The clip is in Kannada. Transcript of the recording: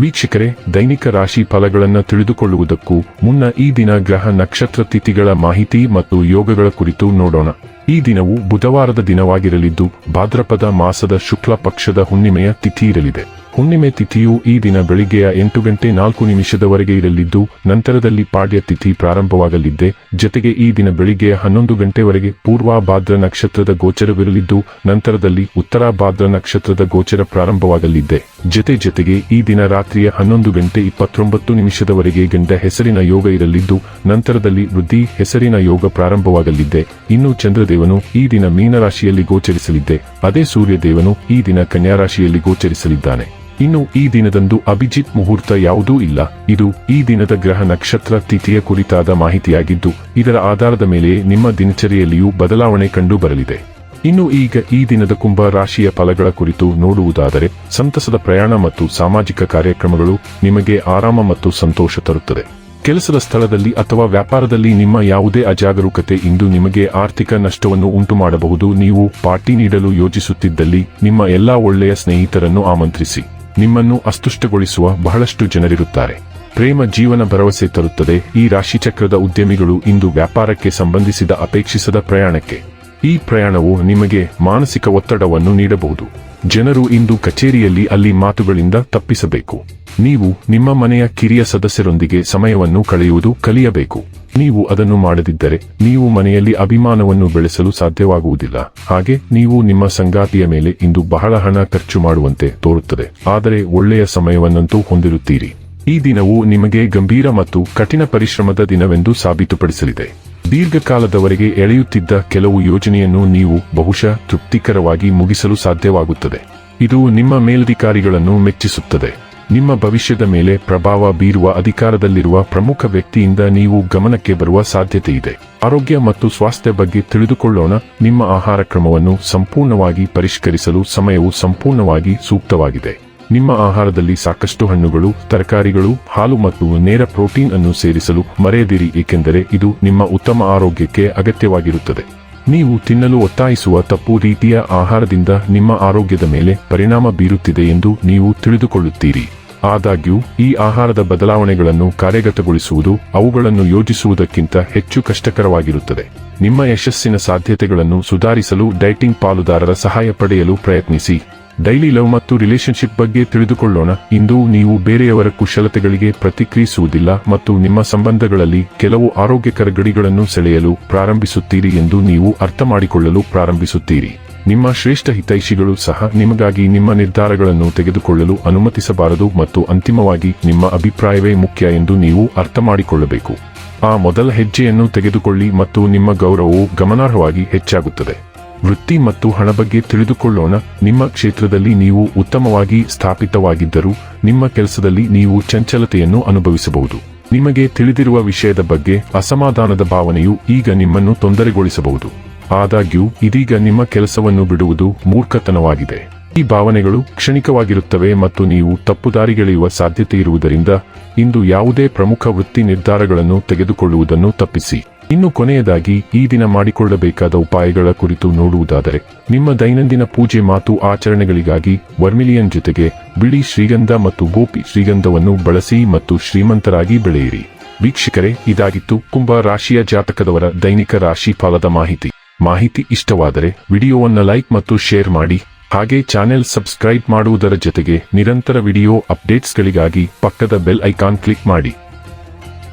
ವೀಕ್ಷಕರೇ, ದೈನಿಕ ರಾಶಿ ಫಲಗಳನ್ನು ತಿಳಿದುಕೊಳ್ಳುವುದಕ್ಕೂ ಮುನ್ನ ಈ ದಿನ ಗ್ರಹ ನಕ್ಷತ್ರ ತಿಥಿಗಳ ಮಾಹಿತಿ ಮತ್ತು ಯೋಗಗಳ ಕುರಿತು ನೋಡೋಣ. ಈ ದಿನವು ಬುಧವಾರದ ದಿನವಾಗಿರಲಿದ್ದು, ಭಾದ್ರಪದ ಮಾಸದ ಶುಕ್ಲ ಪಕ್ಷದ ಹುಣ್ಣಿಮೆಯ ತಿಥಿ ಇರಲಿದೆ. ಹುಣ್ಣಿಮೆ ತಿಥಿಯು ಈ ದಿನ ಬೆಳಿಗ್ಗೆಯ ಎಂಟು ಗಂಟೆ ನಾಲ್ಕು ನಿಮಿಷದವರೆಗೆ ಇರಲಿದ್ದು, ನಂತರದಲ್ಲಿ ಪಾಡ್ಯ ತಿಥಿ ಪ್ರಾರಂಭವಾಗಲಿದ್ದೆ. ಜತೆಗೆ ಈ ದಿನ ಬೆಳಿಗ್ಗೆಯ ಹನ್ನೊಂದು ಗಂಟೆವರೆಗೆ ಪೂರ್ವ ಭಾದ್ರ ನಕ್ಷತ್ರದ ಗೋಚರವಿರಲಿದ್ದು, ನಂತರದಲ್ಲಿ ಉತ್ತರ ಭಾದ್ರ ನಕ್ಷತ್ರದ ಗೋಚರ ಪ್ರಾರಂಭವಾಗಲಿದ್ದೆ. ಜತೆ ಜತೆಗೆ ಈ ದಿನ ರಾತ್ರಿಯ ಹನ್ನೊಂದು ಗಂಟೆ ಇಪ್ಪತ್ತೊಂಬತ್ತು ನಿಮಿಷದವರೆಗೆ ಗಂಡ ಹೆಸರಿನ ಯೋಗ ಇರಲಿದ್ದು, ನಂತರದಲ್ಲಿ ವೃದ್ಧಿ ಹೆಸರಿನ ಯೋಗ ಪ್ರಾರಂಭವಾಗಲಿದ್ದೆ. ಇನ್ನು ಚಂದ್ರದೇವನು ಈ ದಿನ ಮೀನರಾಶಿಯಲ್ಲಿ ಗೋಚರಿಸಲಿದ್ದೆ. ಅದೇ ಸೂರ್ಯದೇವನು ಈ ದಿನ ಕನ್ಯಾರಾಶಿಯಲ್ಲಿ ಗೋಚರಿಸಲಿದ್ದಾನೆ. ಇನ್ನು ಈ ದಿನದಂದು ಅಭಿಜಿತ್ ಮುಹೂರ್ತ ಯಾವುದೂ ಇಲ್ಲ. ಇದು ಈ ದಿನದ ಗ್ರಹ ನಕ್ಷತ್ರ ತಿಥಿಯ ಕುರಿತಾದ ಮಾಹಿತಿಯಾಗಿದ್ದು, ಇದರ ಆಧಾರದ ಮೇಲೆ ನಿಮ್ಮ ದಿನಚರಿಯಲ್ಲಿಯೂ ಬದಲಾವಣೆ ಕಂಡು ಬರಲಿದೆ ಇನ್ನು ಈಗ ಈ ದಿನದ ಕುಂಭ ರಾಶಿಯ ಫಲಗಳ ಕುರಿತು ನೋಡುವುದಾದರೆ, ಸಂತಸದ ಪ್ರಯಾಣ ಮತ್ತು ಸಾಮಾಜಿಕ ಕಾರ್ಯಕ್ರಮಗಳು ನಿಮಗೆ ಆರಾಮ ಮತ್ತು ಸಂತೋಷ ತರುತ್ತದೆ. ಕೆಲಸದ ಸ್ಥಳದಲ್ಲಿ ಅಥವಾ ವ್ಯಾಪಾರದಲ್ಲಿ ನಿಮ್ಮ ಯಾವುದೇ ಅಜಾಗರೂಕತೆ ಇಂದು ನಿಮಗೆ ಆರ್ಥಿಕ ನಷ್ಟವನ್ನು ಉಂಟು ಮಾಡಬಹುದು ನೀವು ಪಾರ್ಟಿ ನೀಡಲು ಯೋಜಿಸುತ್ತಿದ್ದಲ್ಲಿ ನಿಮ್ಮ ಎಲ್ಲಾ ಒಳ್ಳೆಯ ಸ್ನೇಹಿತರನ್ನು ಆಮಂತ್ರಿಸಿ. ನಿಮ್ಮನ್ನು ಅಸ್ತುಷ್ಟಗೊಳಿಸುವ ಬಹಳಷ್ಟು ಜನರಿರುತ್ತಾರೆ. ಪ್ರೇಮ ಜೀವನ ಭರವಸೆ ತರುತ್ತದೆ ಈ ರಾಶಿಚಕ್ರದ ಉದ್ಯಮಿಗಳು ಇಂದು ವ್ಯಾಪಾರಕ್ಕೆ ಸಂಬಂಧಿಸಿದ ಅಪೇಕ್ಷಿಸದ ಪ್ರಯಾಣಕ್ಕೆ. ಈ ಪ್ರಯಾಣವು ನಿಮಗೆ ಮಾನಸಿಕ ಒತ್ತಡವನ್ನು ನೀಡಬಹುದು. ಜನರು ಇಂದು ಕಚೇರಿಯಲ್ಲಿ ಅಲ್ಲಿ ಮಾತುಗಳಿಂದ ತಪ್ಪಿಸಬೇಕು. ನೀವು ನಿಮ್ಮ ಮನೆಯ ಕಿರಿಯ ಸದಸ್ಯರೊಂದಿಗೆ ಸಮಯವನ್ನು ಕಳೆಯುವುದು ಕಲಿಯಬೇಕು. ನೀವು ಅದನ್ನು ಮಾಡದಿದ್ದರೆ ನೀವು ಮನೆಯಲ್ಲಿ ಅಭಿಮಾನವನ್ನು ಬೆಳೆಸಲು ಸಾಧ್ಯವಾಗುವುದಿಲ್ಲ. ಹಾಗೆ ನೀವು ನಿಮ್ಮ ಸಂಗಾತಿಯ ಮೇಲೆ ಇಂದು ಬಹಳ ಹಣ ಖರ್ಚು ಮಾಡುವಂತೆ ತೋರುತ್ತದೆ. ಆದರೆ ಒಳ್ಳೆಯ ಸಮಯವನ್ನಂತೂ ಹೊಂದಿರುತ್ತೀರಿ. ಈ ದಿನವು ನಿಮಗೆ ಗಂಭೀರ ಮತ್ತು ಕಠಿಣ ಪರಿಶ್ರಮದ ದಿನವೆಂದು ಸಾಬೀತುಪಡಿಸಲಿದೆ. ದೀರ್ಘಕಾಲದವರೆಗೆ ಎಳೆಯುತ್ತಿದ್ದ ಕೆಲವು ಯೋಜನೆಯನ್ನು ನೀವು ಬಹುಶಃ ತೃಪ್ತಿಕರವಾಗಿ ಮುಗಿಸಲು ಸಾಧ್ಯವಾಗುತ್ತದೆ. ಇದು ನಿಮ್ಮ ಮೇಲಧಿಕಾರಿಗಳನ್ನು ಮೆಚ್ಚಿಸುತ್ತದೆ. ನಿಮ್ಮ ಭವಿಷ್ಯದ ಮೇಲೆ ಪ್ರಭಾವ ಬೀರುವ ಅಧಿಕಾರದಲ್ಲಿರುವ ಪ್ರಮುಖ ವ್ಯಕ್ತಿಯಿಂದ ನೀವು ಗಮನಕ್ಕೆ ಬರುವ ಸಾಧ್ಯತೆ ಇದೆ. ಆರೋಗ್ಯ ಮತ್ತು ಸ್ವಾಸ್ಥ್ಯ ಬಗ್ಗೆ ತಿಳಿದುಕೊಳ್ಳೋಣ. ನಿಮ್ಮ ಆಹಾರ ಕ್ರಮವನ್ನು ಸಂಪೂರ್ಣವಾಗಿ ಪರಿಷ್ಕರಿಸಲು ಸಮಯವು ಸಂಪೂರ್ಣವಾಗಿ ಸೂಕ್ತವಾಗಿದೆ. ನಿಮ್ಮ ಆಹಾರದಲ್ಲಿ ಸಾಕಷ್ಟು ಹಣ್ಣುಗಳು, ತರಕಾರಿಗಳು, ಹಾಲು ಮತ್ತು ನೇರ ಪ್ರೋಟೀನ್ ಅನ್ನು ಸೇರಿಸಲು ಮರೆಯದಿರಿ, ಏಕೆಂದರೆ ಇದು ನಿಮ್ಮ ಉತ್ತಮ ಆರೋಗ್ಯಕ್ಕೆ ಅಗತ್ಯವಾಗಿರುತ್ತದೆ. ನೀವು ತಿನ್ನಲು ಒತ್ತಾಯಿಸುವ ತಪ್ಪು ರೀತಿಯ ಆಹಾರದಿಂದ ನಿಮ್ಮ ಆರೋಗ್ಯದ ಮೇಲೆ ಪರಿಣಾಮ ಬೀರುತ್ತಿದೆ ಎಂದು ನೀವು ತಿಳಿದುಕೊಳ್ಳುತ್ತೀರಿ. ಆದಾಗ್ಯೂ, ಈ ಆಹಾರದ ಬದಲಾವಣೆಗಳನ್ನು ಕಾರ್ಯಗತಗೊಳಿಸುವುದು, ಅವುಗಳನ್ನು ಯೋಜಿಸುವುದಕ್ಕಿಂತ ಹೆಚ್ಚು ಕಷ್ಟಕರವಾಗಿರುತ್ತದೆ. ನಿಮ್ಮ ಯಶಸ್ಸಿನ ಸಾಧ್ಯತೆಗಳನ್ನು ಸುಧಾರಿಸಲು ಡೈಟಿಂಗ್ ಪಾಲುದಾರರ ಸಹಾಯ ಪಡೆಯಲು ಪ್ರಯತ್ನಿಸಿ. ಡೈಲಿ ಲವ್ ಮತ್ತು ರಿಲೇಶನ್ಶಿಪ್ ಬಗ್ಗೆ ತಿಳಿದುಕೊಳ್ಳೋಣ. ಇಂದು ನೀವು ಬೇರೆಯವರ ಕುಶಲತೆಗಳಿಗೆ ಪ್ರತಿಕ್ರಿಯಿಸುವುದಿಲ್ಲ ಮತ್ತು ನಿಮ್ಮ ಸಂಬಂಧಗಳಲ್ಲಿ ಕೆಲವು ಆರೋಗ್ಯಕರ ಗಡಿಗಳನ್ನು ಸೆಳೆಯಲು ಪ್ರಾರಂಭಿಸುತ್ತೀರಿ ಎಂದು ನೀವು ಅರ್ಥ ಮಾಡಿಕೊಳ್ಳಲು ಪ್ರಾರಂಭಿಸುತ್ತೀರಿ. ನಿಮ್ಮ ಶ್ರೇಷ್ಠ ಹಿತೈಷಿಗಳು ಸಹ ನಿಮಗಾಗಿ ನಿಮ್ಮ ನಿರ್ಧಾರಗಳನ್ನು ತೆಗೆದುಕೊಳ್ಳಲು ಅನುಮತಿಸಬಾರದು ಮತ್ತು ಅಂತಿಮವಾಗಿ ನಿಮ್ಮ ಅಭಿಪ್ರಾಯವೇ ಮುಖ್ಯ ಎಂದು ನೀವು ಅರ್ಥ ಮಾಡಿಕೊಳ್ಳಬೇಕು ಆ ಮೊದಲ ಹೆಜ್ಜೆಯನ್ನು ತೆಗೆದುಕೊಳ್ಳಿ ಮತ್ತು ನಿಮ್ಮ ಗೌರವವು ಗಮನಾರ್ಹವಾಗಿ ಹೆಚ್ಚಾಗುತ್ತದೆ. ವೃತ್ತಿ ಮತ್ತು ಹಣ ಬಗ್ಗೆ ತಿಳಿದುಕೊಳ್ಳೋಣ. ನಿಮ್ಮ ಕ್ಷೇತ್ರದಲ್ಲಿ ನೀವು ಉತ್ತಮವಾಗಿ ಸ್ಥಾಪಿತವಾಗಿದ್ದರೂ, ನಿಮ್ಮ ಕೆಲಸದಲ್ಲಿ ನೀವು ಚಂಚಲತೆಯನ್ನು ಅನುಭವಿಸಬಹುದು. ನಿಮಗೆ ತಿಳಿದಿರುವ ವಿಷಯದ ಬಗ್ಗೆ ಅಸಮಾಧಾನದ ಭಾವನೆಯು ಈಗ ನಿಮ್ಮನ್ನು ತೊಂದರೆಗೊಳಿಸಬಹುದು. ಆದಾಗ್ಯೂ, ಇದೀಗ ನಿಮ್ಮ ಕೆಲಸವನ್ನು ಬಿಡುವುದು ಮೂರ್ಖತನವಾಗಿದೆ. ಈ ಭಾವನೆಗಳು ಕ್ಷಣಿಕವಾಗಿರುತ್ತವೆ ಮತ್ತು ನೀವು ತಪ್ಪುದಾರಿಗೆಳೆಯುವ ಸಾಧ್ಯತೆ ಇರುವುದರಿಂದ, ಇಂದು ಯಾವುದೇ ಪ್ರಮುಖ ವೃತ್ತಿ ನಿರ್ಧಾರಗಳನ್ನು ತೆಗೆದುಕೊಳ್ಳುವುದನ್ನು ತಪ್ಪಿಸಿ. ಇನ್ನು ಕೊನೆಯದಾಗಿ ಈ ದಿನ ಮಾಡಿಕೊಳ್ಳಬೇಕಾದ ಉಪಾಯಗಳ ಕುರಿತು ನೋಡುವುದಾದರೆ, ನಿಮ್ಮ ದೈನಂದಿನ ಪೂಜೆ ಮಾತು ಆಚರಣೆಗಳಿಗಾಗಿ ವರ್ಮಿಲಿಯನ್ ಜೊತೆಗೆ ಬಿಳಿ ಶ್ರೀಗಂಧ ಮತ್ತು ಗೋಪಿ ಶ್ರೀಗಂಧವನ್ನು ಬಳಸಿ ಮತ್ತು ಶ್ರೀಮಂತರಾಗಿ ಬೆಳೆಯಿರಿ. ವೀಕ್ಷಕರೇ, ಇದಾಗಿತ್ತು ಕುಂಭ ರಾಶಿಯ ಜಾತಕದವರ ದೈನಿಕ ರಾಶಿ ಫಲದ ಮಾಹಿತಿ. ಮಾಹಿತಿ ಇಷ್ಟವಾದರೆ ವಿಡಿಯೋವನ್ನು ಲೈಕ್ ಮತ್ತು ಶೇರ್ ಮಾಡಿ, ಹಾಗೆ ಚಾನೆಲ್ ಸಬ್ಸ್ಕ್ರೈಬ್ ಮಾಡುವುದರ ಜೊತೆಗೆ ನಿರಂತರ ವಿಡಿಯೋ ಅಪ್ಡೇಟ್ಸ್ಗಳಿಗಾಗಿ ಪಕ್ಕದ ಬೆಲ್ ಐಕಾನ್ ಕ್ಲಿಕ್ ಮಾಡಿ.